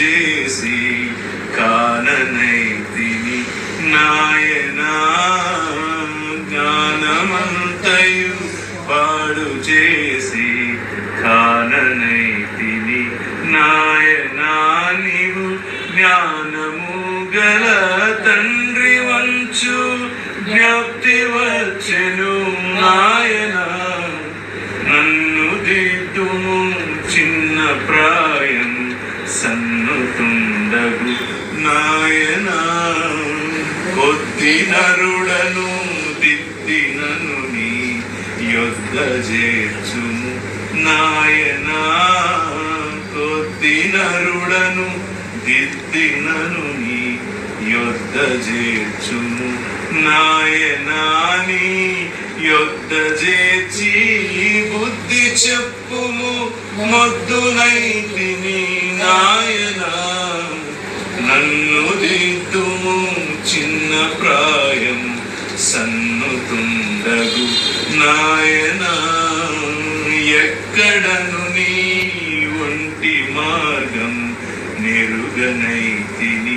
చేసి కాననైతిని నాయనా జ్ఞానమంతయు పాడు చేసి కాననైతిని నాయనా నీవు జ్ఞానము గల తండ్రి వంచు జ్ఞప్తి వచ్చెను నాయన. సన్నుతుండగు నాయనా కొద్ది నరుడను దిద్దినను నీ యొద్ద చేర్చుము నాయనా. కొద్ది నరుడను దిద్దినను నీ యొద్ద చేర్చుము నాయనాని యొద్ద చేర్చి బుద్ధి చెప్పుము మొద్దునైతిని నాయనా నన్ను దిద్దుము చిన్న ప్రాయం సన్నుతుండగు నాయన ఎక్కడను నీ ఒంటి మార్గం నిరుగనైతిని